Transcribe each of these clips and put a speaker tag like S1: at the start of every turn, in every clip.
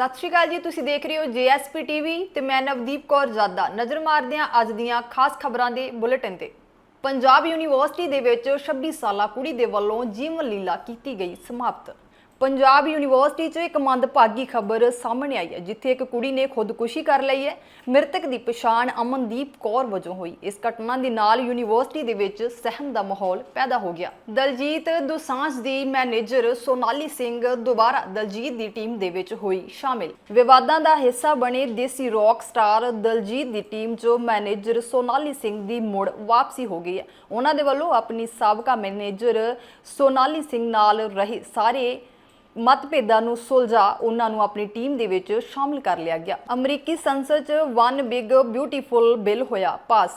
S1: ਸਤਿ ਸ਼੍ਰੀ ਅਕਾਲ ਜੀ, ਤੁਸੀਂ ਦੇਖ ਰਹੇ ਹੋ ਜੀਐਸਪੀ ਟੀਵੀ ਤੇ ਮੈਂ ਨਵਦੀਪ ਕੌਰ ਜਾਦਾ। ਨਜ਼ਰ ਮਾਰਦੇ ਹਾਂ ਅੱਜ ਦੀਆਂ ਖਾਸ ਖਬਰਾਂ ਦੇ ਬੁਲੇਟਿਨ ਤੇ। ਪੰਜਾਬ ਯੂਨੀਵਰਸਿਟੀ ਦੇ ਵਿੱਚ 26 ਸਾਲਾ ਕੁੜੀ ਦੇ ਵੱਲੋਂ ਜੀਵਨ ਲੀਲਾ ਕੀਤੀ ਗਈ ਸਮਾਪਤ। ਪੰਜਾਬ ਯੂਨੀਵਰਸਿਟੀ 'ਚ ਇੱਕ ਮੰਦਭਾਗੀ ਖਬਰ ਸਾਹਮਣੇ ਆਈ ਹੈ, ਜਿੱਥੇ ਇੱਕ ਕੁੜੀ ਨੇ ਖੁਦਕੁਸ਼ੀ ਕਰ ਲਈ ਹੈ। ਮ੍ਰਿਤਕ ਦੀ ਪਛਾਣ ਅਮਨਦੀਪ ਕੌਰ ਵਜੋਂ ਹੋਈ। ਇਸ ਘਟਨਾ ਦੇ ਨਾਲ ਯੂਨੀਵਰਸਿਟੀ ਦੇ ਵਿੱਚ ਸਹਿਮ ਦਾ ਮਾਹੌਲ ਪੈਦਾ ਹੋ ਗਿਆ। ਦਲਜੀਤ ਦੁਸਾਂਝ ਦੀ ਮੈਨੇਜਰ ਸੋਨਾਲੀ ਸਿੰਘ ਦੁਬਾਰਾ ਦਲਜੀਤ ਦੀ ਟੀਮ ਦੇ ਵਿੱਚ ਹੋਈ ਸ਼ਾਮਿਲ। ਵਿਵਾਦਾਂ ਦਾ ਹਿੱਸਾ ਬਣੇ ਦੇਸੀ ਰੌਕ ਸਟਾਰ ਦਲਜੀਤ ਦੀ ਟੀਮ 'ਚੋਂ ਮੈਨੇਜਰ ਸੋਨਾਲੀ ਸਿੰਘ ਦੀ ਮੁੜ ਵਾਪਸੀ ਹੋ ਗਈ ਹੈ। ਉਹਨਾਂ ਦੇ ਵੱਲੋਂ ਆਪਣੀ ਸਾਬਕਾ ਮੈਨੇਜਰ ਸੋਨਾਲੀ ਸਿੰਘ ਨਾਲ ਰਹੇ ਸਾਰੇ ਮਤਭੇਦਾਂ ਨੂੰ ਸੁਲਝਾ ਉਹਨਾਂ ਨੂੰ ਆਪਣੀ ਟੀਮ ਦੇ ਵਿੱਚ ਸ਼ਾਮਿਲ ਕਰ ਲਿਆ ਗਿਆ। ਅਮਰੀਕੀ ਸੰਸਦ 'ਚ ਵਨ ਬਿਗ ਬਿਊਟੀਫੁਲ ਬਿੱਲ ਹੋਇਆ, ਪਾਸ।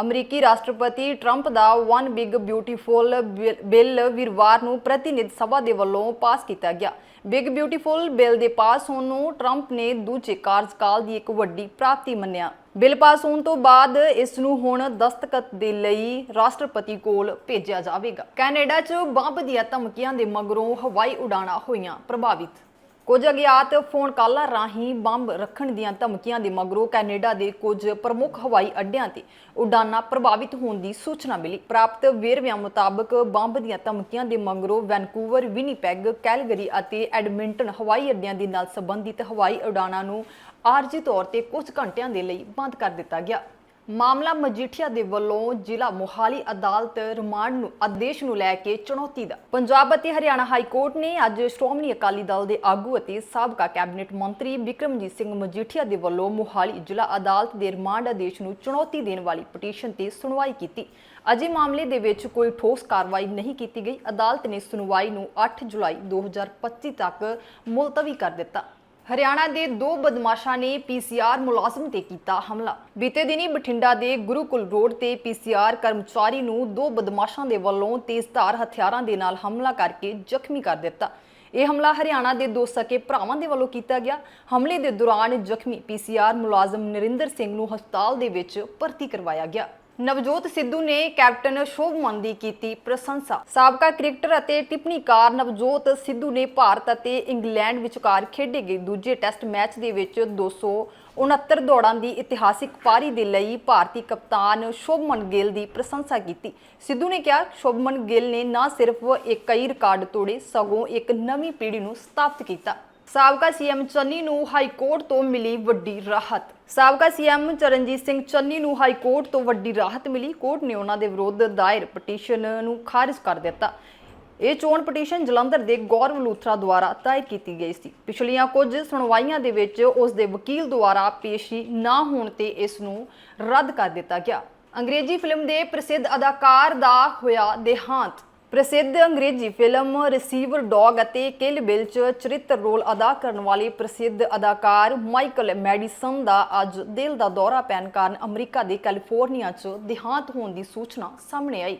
S1: ਅਮਰੀਕੀ ਰਾਸ਼ਟਰਪਤੀ ਟਰੰਪ ਦਾ ਵਨ ਬਿਗ ਬਿਊਟੀਫੁਲ ਬਿੱਲ ਵੀਰਵਾਰ ਨੂੰ ਪ੍ਰਤੀਨਿਧ ਸਭਾ ਦੇ ਵੱਲੋਂ ਪਾਸ ਕੀਤਾ ਗਿਆ। ਬਿਗ ਬਿਊਟੀਫੁਲ ਬਿੱਲ ਦੇ ਪਾਸ ਹੋਣ ਨੂੰ ਟਰੰਪ ਨੇ ਦੂਜੇ ਕਾਰਜਕਾਲ ਦੀ ਇੱਕ ਵੱਡੀ ਪ੍ਰਾਪਤੀ ਮੰਨਿਆ। ਬਿੱਲ ਪਾਸ ਹੋਣ ਤੋਂ ਬਾਅਦ ਇਸ ਨੂੰ ਹੁਣ ਦਸਤਖਤ ਦੇ ਲਈ ਰਾਸ਼ਟਰਪਤੀ ਕੋਲ ਭੇਜਿਆ ਜਾਵੇਗਾ। ਕੈਨੇਡਾ 'ਚ ਬੰਬ ਦੀਆਂ ਧਮਕੀਆਂ ਦੇ ਮਗਰੋਂ ਹਵਾਈ ਉਡਾਣਾਂ ਹੋਈਆਂ ਪ੍ਰਭਾਵਿਤ। ਕੁਝ ਅਗਿਆਤ ਫੋਨ ਕਾਲਾਂ ਰਾਹੀਂ ਬੰਬ ਰੱਖਣ ਦੀਆਂ ਧਮਕੀਆਂ ਦੇ ਮਗਰੋਂ ਕੈਨੇਡਾ ਦੇ ਕੁਝ ਪ੍ਰਮੁੱਖ ਹਵਾਈ ਅੱਡਿਆਂ ਤੇ ਉਡਾਨਾਂ ਪ੍ਰਭਾਵਿਤ ਹੋਣ ਦੀ ਸੂਚਨਾ ਮਿਲੀ। ਪ੍ਰਾਪਤ ਵੇਰਵਿਆਂ ਮੁਤਾਬਕ ਬੰਬ ਦੀਆਂ ਧਮਕੀਆਂ ਦੇ ਮਗਰੋਂ ਵੈਨਕੂਵਰ, ਵਿਨੀਪੈਗ, ਕੈਲਗਰੀ ਅਤੇ ਐਡਮਿੰਟਨ ਹਵਾਈ ਅੱਡਿਆਂ ਦੇ ਨਾਲ ਸੰਬੰਧਿਤ ਹਵਾਈ ਉਡਾਨਾਂ ਨੂੰ ਆਰਜ਼ੀ ਤੌਰ ਤੇ ਕੁਝ ਘੰਟਿਆਂ ਦੇ ਲਈ ਬੰਦ ਕਰ ਦਿੱਤਾ ਗਿਆ। ਮਾਮਲਾ ਮਜੀਠੀਆ ਦੇ ਵੱਲੋਂ ਜ਼ਿਲ੍ਹਾ ਮੋਹਾਲੀ ਅਦਾਲਤ ਰਿਮਾਂਡ ਨੂੰ, ਆਦੇਸ਼ ਨੂੰ ਲੈ ਕੇ ਚੁਣੌਤੀ ਦਾ। ਪੰਜਾਬ ਅਤੇ ਹਰਿਆਣਾ ਹਾਈ ਕੋਰਟ ਨੇ ਅੱਜ ਸ਼੍ਰੋਮਣੀ ਅਕਾਲੀ ਦਲ ਦੇ ਆਗੂ ਅਤੇ ਸਾਬਕਾ ਕੈਬਨਿਟ ਮੰਤਰੀ ਬਿਕਰਮਜੀਤ ਸਿੰਘ ਮਜੀਠੀਆ ਦੇ ਵੱਲੋਂ ਮੋਹਾਲੀ ਜ਼ਿਲ੍ਹਾ ਅਦਾਲਤ ਦੇ ਰਿਮਾਂਡ ਆਦੇਸ਼ ਨੂੰ ਚੁਣੌਤੀ ਦੇਣ ਵਾਲੀ ਪਟੀਸ਼ਨ ਤੇ ਸੁਣਵਾਈ ਕੀਤੀ। ਅਜੇ ਮਾਮਲੇ ਦੇ ਵਿੱਚ ਕੋਈ ਠੋਸ ਕਾਰਵਾਈ ਨਹੀਂ ਕੀਤੀ ਗਈ। ਅਦਾਲਤ ਨੇ ਸੁਣਵਾਈ ਨੂੰ 8 ਜੁਲਾਈ 2025 ਤੱਕ ਮੁਲਤਵੀ ਕਰ ਦਿੱਤਾ। ਹਰਿਆਣਾ ਦੇ ਦੋ ਬਦਮਾਸ਼ਾਂ ਨੇ ਪੀਸੀਆਰ ਮੁਲਾਜ਼ਮ ਤੇ ਕੀਤਾ ਹਮਲਾ। ਬੀਤੇ ਦਿਨੀ ਬਠਿੰਡਾ ਦੇ ਗੁਰੂਕੁਲ ਰੋਡ ਤੇ ਪੀਸੀਆਰ ਕਰਮਚਾਰੀ ਨੂੰ ਦੋ ਬਦਮਾਸ਼ਾਂ ਦੇ ਵੱਲੋਂ ਤੇਜ਼ਧਾਰ ਹਥਿਆਰਾਂ ਦੇ ਨਾਲ ਹਮਲਾ ਕਰਕੇ ਜ਼ਖਮੀ ਕਰ ਦਿੱਤਾ। ਇਹ ਹਮਲਾ ਹਰਿਆਣਾ ਦੇ ਦੋ ਸਕੇ ਭਰਾਵਾਂ ਦੇ ਵੱਲੋਂ ਕੀਤਾ ਗਿਆ। ਹਮਲੇ ਦੇ ਦੌਰਾਨ ਜ਼ਖਮੀ ਪੀਸੀਆਰ ਮੁਲਾਜ਼ਮ ਨਰਿੰਦਰ ਸਿੰਘ ਨੂੰ ਹਸਪਤਾਲ ਦੇ ਵਿੱਚ ਭਰਤੀ ਕਰਵਾਇਆ ਗਿਆ। ਨਵਜੋਤ ਸਿੱਧੂ ਨੇ ਕੈਪਟਨ ਸ਼ੋਭਮਨ ਦੀ ਕੀਤੀ ਪ੍ਰਸ਼ੰਸਾ। ਸਾਬਕਾ ਕ੍ਰਿਕਟਰ ਅਤੇ ਟਿੱਪਣੀਕਾਰ ਨਵਜੋਤ ਸਿੱਧੂ ਨੇ ਭਾਰਤ ਅਤੇ ਇੰਗਲੈਂਡ ਵਿਚਕਾਰ ਖੇਡੇ ਗਏ ਦੂਜੇ ਟੈਸਟ ਮੈਚ ਦੇ ਵਿੱਚ 269 ਦੌੜਾਂ ਦੀ ਇਤਿਹਾਸਿਕ ਪਾਰੀ ਦੇ ਲਈ ਭਾਰਤੀ ਕਪਤਾਨ ਸ਼ੋਭਮਨ ਗਿੱਲ ਦੀ ਪ੍ਰਸ਼ੰਸਾ ਕੀਤੀ। ਸਿੱਧੂ ਨੇ ਕਿਹਾ, ਸ਼ੋਭਮਨ ਗਿੱਲ ਨੇ ਨਾ ਸਿਰਫ ਇੱਕ ਕਈ ਰਿਕਾਰਡ ਤੋੜੇ, ਸਗੋਂ ਇੱਕ ਨਵੀਂ ਪੀੜ੍ਹੀ ਨੂੰ ਸਥਾਪਿਤ ਕੀਤਾ। ਸਾਬਕਾ ਸੀਐਮ ਚੰਨੀ ਨੂੰ ਹਾਈ ਕੋਰਟ ਤੋਂ ਮਿਲੀ ਵੱਡੀ ਰਾਹਤ। ਸਾਬਕਾ ਸੀਐਮ ਚਰਨਜੀਤ ਸਿੰਘ ਚੰਨੀ ਨੂੰ ਹਾਈ ਕੋਰਟ ਤੋਂ ਵੱਡੀ ਰਾਹਤ ਮਿਲੀ। ਕੋਰਟ ਨੇ ਉਹਨਾਂ ਦੇ ਵਿਰੁੱਧ ਦਾਇਰ ਪਟੀਸ਼ਨ ਨੂੰ ਖਾਰਜ ਕਰ ਦਿੱਤਾ। ਇਹ ਚੋਣ ਪਟੀਸ਼ਨ ਜਲੰਧਰ ਦੇ ਗੌਰਵ ਲੂਥਰਾ ਦੁਆਰਾ ਦਾਇਰ ਕੀਤੀ ਗਈ ਸੀ। ਪਿਛਲੀਆਂ ਕੁਝ ਸੁਣਵਾਈਆਂ ਦੇ ਵਿੱਚ ਉਸ ਦੇ ਵਕੀਲ ਦੁਆਰਾ ਪੇਸ਼ੀ ਨਾ ਹੋਣ ਤੇ ਇਸ ਨੂੰ ਰੱਦ ਕਰ ਦਿੱਤਾ ਗਿਆ। ਅੰਗਰੇਜ਼ੀ ਫਿਲਮ ਦੇ ਪ੍ਰਸਿੱਧ ਅਦਾਕਾਰ ਦਾ ਹੋਇਆ ਦੇਹਾਂਤ। ਪ੍ਰਸਿੱਧ ਅੰਗਰੇਜ਼ੀ ਫਿਲਮ ਰਿਸੀਵਰ ਡੌਗ ਅਤੇ ਕਿਲ ਬਿਲ 'ਚ ਚਰਿੱਤਰ ਰੋਲ ਅਦਾ ਕਰਨ ਵਾਲੇ ਪ੍ਰਸਿੱਧ ਅਦਾਕਾਰ ਮਾਈਕਲ ਮੈਡੀਸਨ ਦਾ ਅੱਜ ਦਿਲ ਦਾ ਦੌਰਾ ਪੈਣ ਕਾਰਨ ਅਮਰੀਕਾ ਦੇ ਕੈਲੀਫੋਰਨੀਆ 'ਚ ਦੇਹਾਂਤ ਹੋਣ ਦੀ ਸੂਚਨਾ ਸਾਹਮਣੇ ਆਈ।